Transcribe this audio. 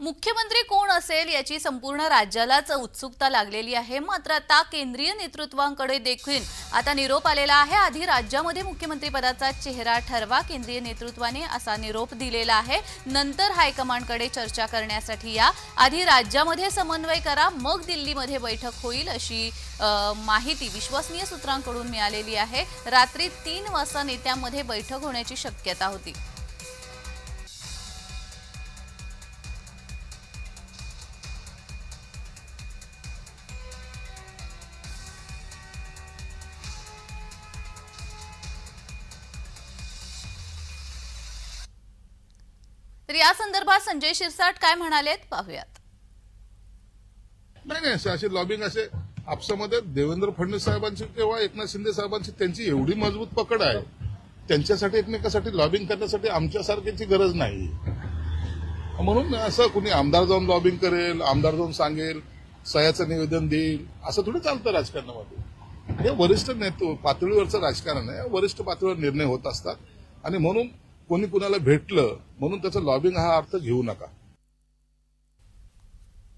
मुख्यमंत्री कोण असेल याची संपूर्ण राज्यालाच उत्सुकता लागलेली आहे. मात्र आता केंद्रीय नेतृत्वांकडे देखील आता निरोप आलेला आहे. आधी राज्यामध्ये मुख्यमंत्री पदाचा चेहरा ठरवा केंद्रीय नेतृत्वाने असा निरोप दिलेला आहे. नंतर हायकमांडकडे चर्चा करण्यासाठी या. आधी राज्यामध्ये समन्वय करा मग दिल्लीमध्ये बैठक होईल अशी माहिती विश्वसनीय सूत्रांकडून मिळालेली आहे. रात्री तीन वाजता नेत्यांमध्ये बैठक होण्याची शक्यता होती. तर या संदर्भात संजय शिरसाट काय म्हणालेत पाहूयात. नाही नाही असे- लॉबिंग असे आपसामध्ये देवेंद्र फडणवीस साहेबांची किंवा एकनाथ शिंदे साहेबांची त्यांची एवढी मजबूत पकड आहे. त्यांच्यासाठी एकमेकासाठी लॉबिंग करण्यासाठी आमच्यासारख्याची गरज नाही. म्हणून असं कुणी आमदार जाऊन लॉबिंग करेल आमदार जाऊन सांगेल सह्याचं निवेदन देईल असं थोडी चालतं राजकारणामध्ये. हे वरिष्ठ नेतृत्व पातळीवरचं राजकारण आहे. वरिष्ठ पातळीवर निर्णय होत असतात. आणि म्हणून कोणी कुणाला भेटलं म्हणून त्याचं लॉबिंग हा अर्थ घेऊ नका.